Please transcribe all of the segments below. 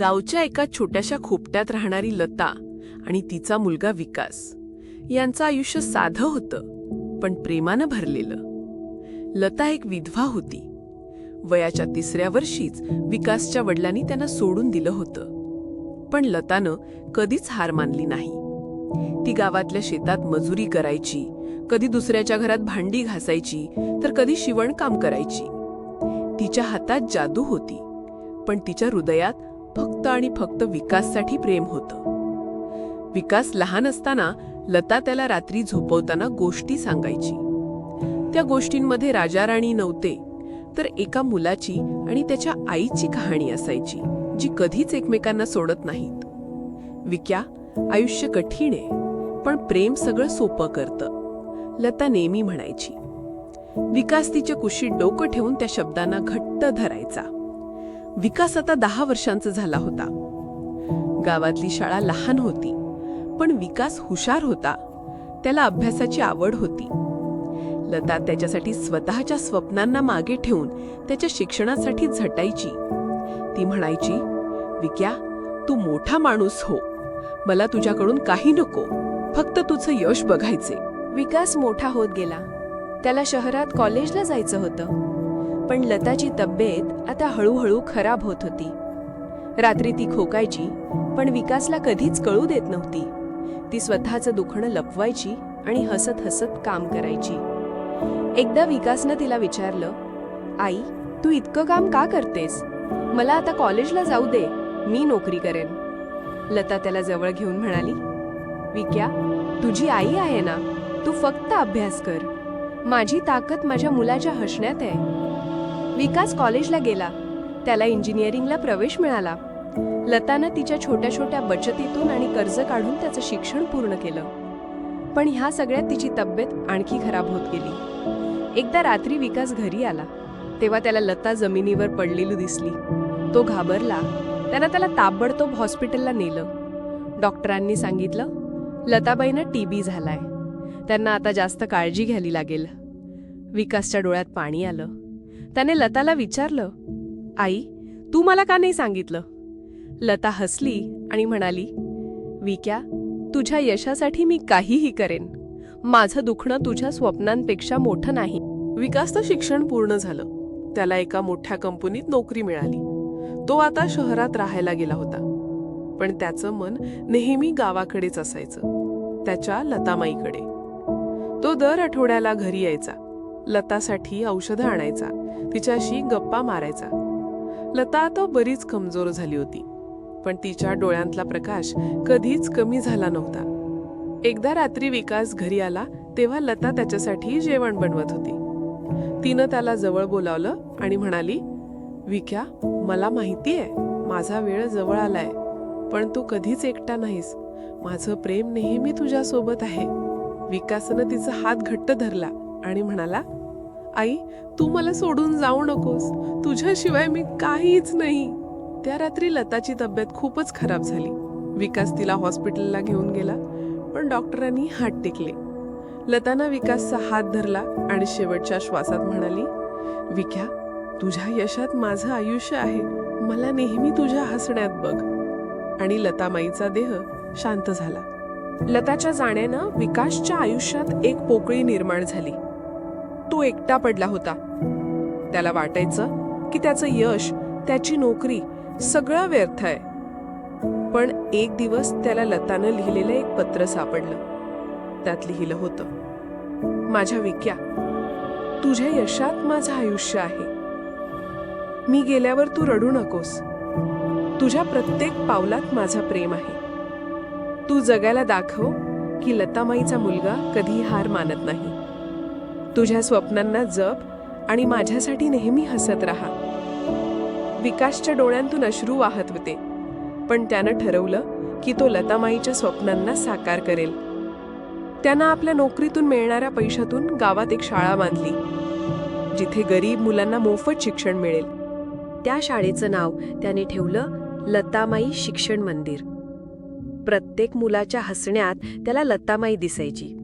गावच्या एका छोट्याशा खोपट्यात राहणारी लता आणि तिचा मुलगा विकास. यांचं आयुष्य साधं होतं पण प्रेमानं भरलेलं. लता एक विधवा होती. वयाच्या तिसऱ्या वर्षीच विकासच्या वडिलांनी त्यांना सोडून दिलं होतं. पण लतानं कधीच हार मानली नाही. ती गावातल्या शेतात मजुरी करायची कधी दुसऱ्याच्या घरात भांडी घासायची तर कधी शिवणकाम करायची. तिच्या हातात जादू होती पण तिच्या हृदयात फक्त आणि फक्त विकाससाठी प्रेम होतं. विकास लहान असताना लता त्याला रात्री झोपवताना गोष्टी सांगायची. त्या गोष्टींमध्ये राजाराणी नव्हते तर एका मुलाची आणि त्याच्या आईची कहाणी असायची जी कधीच एकमेकांना सोडत नाहीत. विक्या आयुष्य कठीण आहे पण प्रेम सगळं सोपं करतं लता नेहमी म्हणायची. विकास तिच्या कुशीत डोकं ठेवून त्या शब्दांना घट्ट धरायचा. विकास आता दहा वर्षांचा झाला होता. गावातली शाळा लहान होती पण विकास हुशार होता. त्याला अभ्यासाची आवड होती. लता त्याच्यासाठी स्वतःच्या स्वप्नांना मागे ठेवून त्याच्या शिक्षणासाठी झटायची. ती म्हणायची विक्या तू मोठा माणूस हो. मला तुझ्याकडून काही नको. फक्त तुझं यश बघायचे विकास मोठा होत गेला. त्याला शहरात कॉलेजला जायचं होतं. पण लताची तब्येत आता हळूहळू खराब होत होती. रात्री ती खोकायची पण विकासला कधीच कळू देत नव्हती. ती स्वतःचं दुखणं लपवायची आणि हसत हसत काम करायची. एकदा विकासनं तिला विचारलं आई तू इतकं काम का करतेस? मला आता कॉलेजला जाऊ दे मी नोकरी करेन. लता त्याला जवळ घेऊन म्हणाली विक्या तुझी आई आहे ना तू फक्त अभ्यास कर. माझी ताकद माझ्या मुलाच्या हसण्यात आहे. विकास कॉलेजला गेला. त्याला इंजिनिअरिंगला प्रवेश मिळाला. लतानं तिच्या छोट्या छोट्या बचतीतून आणि कर्ज काढून त्याचं शिक्षण पूर्ण केलं. पण ह्या सगळ्यात तिची तब्येत आणखी खराब होत गेली. एकदा रात्री विकास घरी आला. तेव्हा त्याला लता जमिनीवर पडलेली दिसली. तो घाबरला. त्यानं त्याला ताबडतोब हॉस्पिटलला नेलं. डॉक्टरांनी सांगितलं लताबाईनं टीबी झालाय. त्यांना आता जास्त काळजी घ्यावी लागेल. विकासच्या डोळ्यात पाणी आलं. त्याने लताला विचारलं आई तू मला का नाही सांगितलं? लता हसली आणि म्हणाली विक्या तुझ्या यशासाठी मी काहीही करेन. माझं दुखणं तुझ्या स्वप्नांपेक्षा मोठं नाही. विकासचं शिक्षण पूर्ण झालं. त्याला एका मोठ्या कंपनीत नोकरी मिळाली. तो आता शहरात राहायला गेला होता. पण त्याचं मन नेहमी गावाकडेच असायचं. त्याच्या लतामाईकडे. तो दर आठवड्याला घरी यायचा. लतासाठी औषधं आणायचा. तिच्याशी गप्पा मारायचा. लता आता बरीच कमजोर झाली होती. पण तिच्या डोळ्यांतला प्रकाश कधीच कमी झाला नव्हता. एकदा रात्री विकास घरी आला तेव्हा लता त्याच्यासाठी जेवण बनवत होती. तिनं त्याला जवळ बोलावलं आणि म्हणाली विक्या मला माहिती आहे माझा वेळ जवळ आलाय पण तू कधीच एकटा नाहीस. माझं प्रेम नेहमी तुझ्यासोबत आहे. विकासनं तिचा हात घट्ट धरला आणि म्हणाला आई तू मला सोडून जाऊ नकोस. तुझ्याशिवाय मी काहीच नाही. त्या रात्री लताची तब्येत खूपच खराब झाली. विकास तिला हॉस्पिटलला घेऊन गेला पण डॉक्टरांनी हात टेकले. लतानं विकासचा हात धरला आणि शेवटच्या श्वासात म्हणाली विक्या तुझ्या यशात माझं आयुष्य आहे. मला नेहमी तुझ्या हसण्यात बघ. आणि लतामाईचा देह शांत झाला. लताच्या जाण्यानं विकासच्या आयुष्यात एक पोकळी निर्माण झाली. तो एकटा पडला होता. त्याला वाटायचं की त्याचं यश त्याची नोकरी सगळं व्यर्थ आहे. पण एक दिवस त्याला लतानं लिहिलेलं एक पत्र सापडलं. त्यात लिहिलं होतं माझ्या विक्या तुझ्या यशात माझं आयुष्य आहे. मी गेल्यावर तू रडू नकोस. तुझ्या प्रत्येक पावलात माझा प्रेम आहे. तू जगाला दाखव की लतामाईचा मुलगा कधी हार मानत नाही. तुझ्या स्वप्नांना जप आणि माझ्यासाठी नेहमी हसत राहा. विकासच्या डोळ्यांतून अश्रू वाहत होते पण त्यानं ठरवलं की तो लतामाईच्या स्वप्नांना साकार करेल. त्यानं आपल्या नोकरीतून मिळणाऱ्या पैशातून गावात एक शाळा बांधली जिथे गरीब मुलांना मोफत शिक्षण मिळेल. त्या शाळेचं नाव त्याने ठेवलं लतामाई शिक्षण मंदिर. प्रत्येक मुलाच्या हसण्यात त्याला लतामाई दिसायची.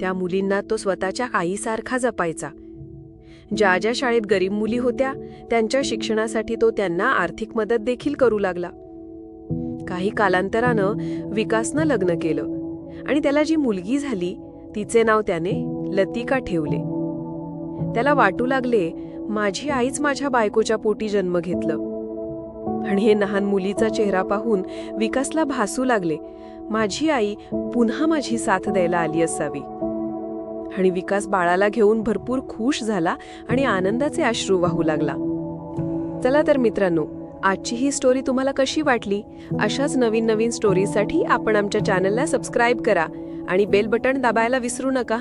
त्या मुलींना तो स्वतःच्या आईसारखा जपायचा. ज्या ज्या शाळेत गरीब मुली होत्या त्यांच्या शिक्षणासाठी तो त्यांना आर्थिक मदत देखील करू लागला. काही कालांतरानं विकासनं लग्न केलं आणि त्याला जी मुलगी झाली तिचे नाव त्याने लतिका ठेवले. त्याला वाटू लागले माझी आईच माझ्या बायकोच्या पोटी जन्म घेतलं. आणि हे लहान मुलीचा चेहरा पाहून विकासला भासू लागले माझी आई पुन्हा माझी साथ द्यायला आली असावी. आणि विकास बाळाला घेऊन भरपूर खुश झाला आणि आनंदाचे अश्रू वाहू लागला. चला तर मित्रांनो आजची ही स्टोरी तुम्हाला कशी वाटली? अशाच नवीन नवीन स्टोरीसाठी आपण आमच्या चॅनलला सबस्क्राईब करा आणि बेल बटन दाबायला विसरू नका.